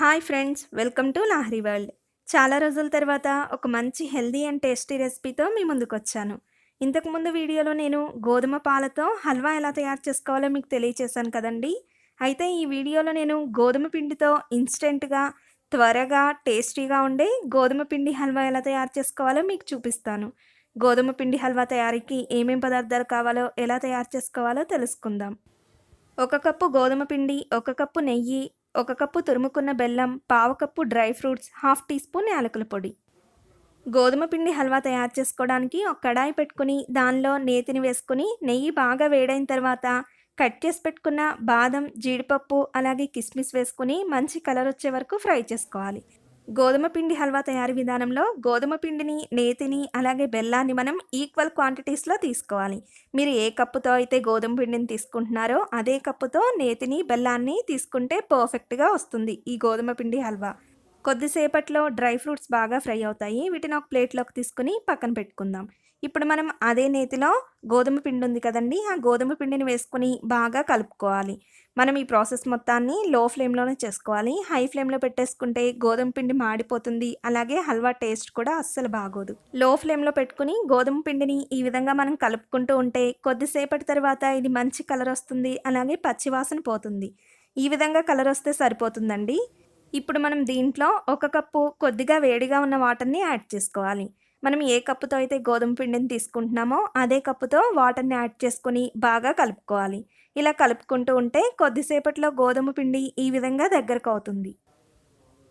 Hi friends welcome to Nahari world. చాలా రోజుల తర్వాత ఒక మంచి హెల్దీ అండ్ టేస్టీ రెసిపీతో మీ ముందుకు వచ్చాను ఇంతకుముందు వీడియోలో నేను గోధుమ పాలతో హల్వా ఎలా తయారు చేసుకోవాలో మీకు తెలియచేశాను కదండి. అయితే ఈ వీడియోలో నేను గోధుమ పిండితో ఇన్స్టెంట్గా త్వరగా టేస్టీగా ఉండే గోధుమ పిండి హల్వా ఎలా తయారు చేసుకోవాలో మీకు చూపిస్తాను. గోధుమ పిండి హల్వా తయారీకి ఏమేం పదార్థాలు కావాలో ఎలా తయారు చేసుకోవాలో తెలుసుకుందాం. ఒక కప్పు గోధుమ పిండి ఒక కప్పు నెయ్యి ఒక కప్పు తురుముకున్న బెల్లం పావు cup dry fruits half teaspoon యాలకుల పొడి. గోధుమ పిండి హల్వా తయారు చేసుకోవడానికి ఒక కడాయి పెట్టుకుని దానిలో నేతిని వేసుకుని నెయ్యి బాగా వేడైన తర్వాత కట్ చేసి పెట్టుకున్న బాదం జీడిపప్పు అలాగే కిస్మిస్ వేసుకుని మంచి కలర్ వచ్చే వరకు ఫ్రై చేసుకోవాలి. గోధుమ పిండి హల్వా తయారీ విధానంలో గోధుమ పిండిని నేతిని అలాగే బెల్లాన్ని మనం ఈక్వల్ క్వాంటిటీస్లో తీసుకోవాలి. మీరు ఏ కప్పుతో అయితే గోధుమ పిండిని తీసుకుంటున్నారో అదే కప్పుతో నేతిని బెల్లాన్ని తీసుకుంటే పర్ఫెక్ట్గా వస్తుంది ఈ గోధుమ పిండి హల్వా. కొద్దిసేపట్లో డ్రై ఫ్రూట్స్ బాగా ఫ్రై అవుతాయి. వీటిని ఒక ప్లేట్లోకి తీసుకుని పక్కన పెట్టుకుందాం. ఇప్పుడు మనం అదే నేతిలో గోధుమ పిండి ఉంది కదండి ఆ గోధుమ పిండిని వేసుకుని బాగా కలుపుకోవాలి. మనం ఈ ప్రాసెస్ మొత్తాన్ని లో ఫ్లేమ్లోనే చేసుకోవాలి. హై ఫ్లేమ్లో పెట్టేసుకుంటే గోధుమ పిండి మాడిపోతుంది. అలాగే హల్వా టేస్ట్ కూడా అస్సలు బాగోదు. లో ఫ్లేమ్లో పెట్టుకుని గోధుమ పిండిని ఈ విధంగా మనం కలుపుకుంటూ ఉంటే కొద్దిసేపటి తర్వాత ఇది మంచి కలర్ వస్తుంది. అలాగే పచ్చివాసన పోతుంది. ఈ విధంగా కలర్ వస్తే సరిపోతుందండి. ఇప్పుడు మనం దీంట్లో ఒక కప్పు కొద్దిగా వేడిగా ఉన్న వాటర్ని యాడ్ చేసుకోవాలి. మనం ఏ కప్పుతో అయితే గోధుమ పిండిని తీసుకుంటున్నామో అదే కప్పుతో వాటర్ని యాడ్ చేసుకొని బాగా కలుపుకోవాలి. ఇలా కలుపుకుంటూ ఉంటే కొద్దిసేపట్లో గోధుమ పిండి ఈ విధంగా దగ్గరకు అవుతుంది.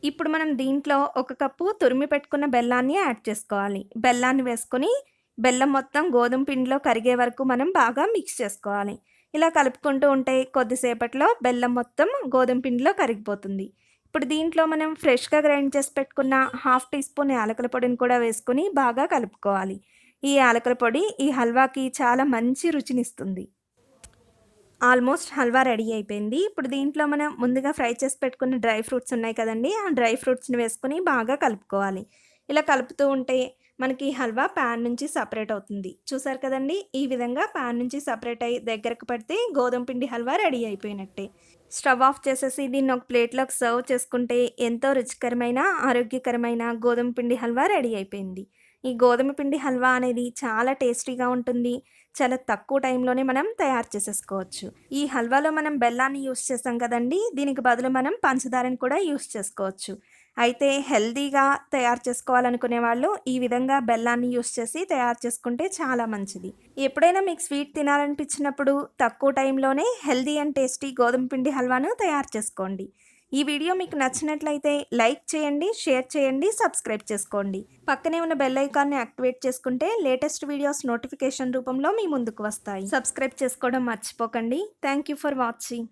ఇప్పుడు మనం దీంట్లో ఒక కప్పు తురిమి పెట్టుకున్న బెల్లాన్ని యాడ్ చేసుకోవాలి. బెల్లాన్ని వేసుకొని బెల్లం మొత్తం గోధుమ పిండిలో కరిగే వరకు మనం బాగా మిక్స్ చేసుకోవాలి. ఇలా కలుపుకుంటూ ఉంటే కొద్దిసేపట్లో బెల్లం మొత్తం గోధుమ పిండిలో కరిగిపోతుంది. ఇప్పుడు దీంట్లో మనం ఫ్రెష్గా గ్రైండ్ చేసి పెట్టుకున్న హాఫ్ టీ స్పూన్ యాలకుల పొడిని కూడా వేసుకొని బాగా కలుపుకోవాలి. ఈ యాలకుల పొడి ఈ హల్వాకి చాలా మంచి రుచినిస్తుంది. ఆల్మోస్ట్ హల్వా రెడీ అయిపోయింది. ఇప్పుడు దీంట్లో మనం ముందుగా ఫ్రై చేసి పెట్టుకున్న డ్రై ఫ్రూట్స్ ఉన్నాయి కదండి ఆ డ్రై ఫ్రూట్స్ని వేసుకొని బాగా కలుపుకోవాలి. ఇలా కలుపుతూ ఉంటే మనకి హల్వా ప్యాన్ నుంచి సపరేట్ అవుతుంది. చూసారు కదండి? ఈ విధంగా ప్యాన్ నుంచి సపరేట్ అయ్యి దగ్గరకు పడితే గోధుమ పిండి హల్వా రెడీ అయిపోయినట్టే. స్టవ్ ఆఫ్ చేసేసి దీన్ని ఒక ప్లేట్లోకి సర్వ్ చేసుకుంటే ఎంతో రుచికరమైన ఆరోగ్యకరమైన గోధుమ పిండి హల్వా రెడీ అయిపోయింది. ఈ గోధుమ పిండి హల్వా అనేది చాలా టేస్టీగా ఉంటుంది. చాలా తక్కువ టైంలోనే మనం తయారు చేసేసుకోవచ్చు. ఈ హల్వాలో మనం బెల్లాన్ని యూస్ చేస్తాం కదండి. దీనికి బదులు మనం పంచదారని కూడా యూస్ చేసుకోవచ్చు. అయితే హెల్దీగా తయారు చేసుకోవాలనుకునే వాళ్ళు ఈ విధంగా బెల్లాన్ని యూస్ చేసి తయారు చేసుకుంటే చాలా మంచిది. ఎప్పుడైనా మీకు స్వీట్ తినాలనిపించినప్పుడు తక్కువ టైంలోనే హెల్దీ అండ్ టేస్టీ గోధుమ పిండి హల్వాను తయారు చేసుకోండి. ఈ వీడియో మీకు నచ్చినట్లయితే లైక్ చేయండి షేర్ చేయండి సబ్స్క్రైబ్ చేసుకోండి. పక్కనే ఉన్న బెల్ ఐకాన్ని యాక్టివేట్ చేసుకుంటే లేటెస్ట్ వీడియోస్ నోటిఫికేషన్ రూపంలో మీ ముందుకు వస్తాయి. సబ్స్క్రైబ్ చేసుకోవడం మర్చిపోకండి. Thank you for watching.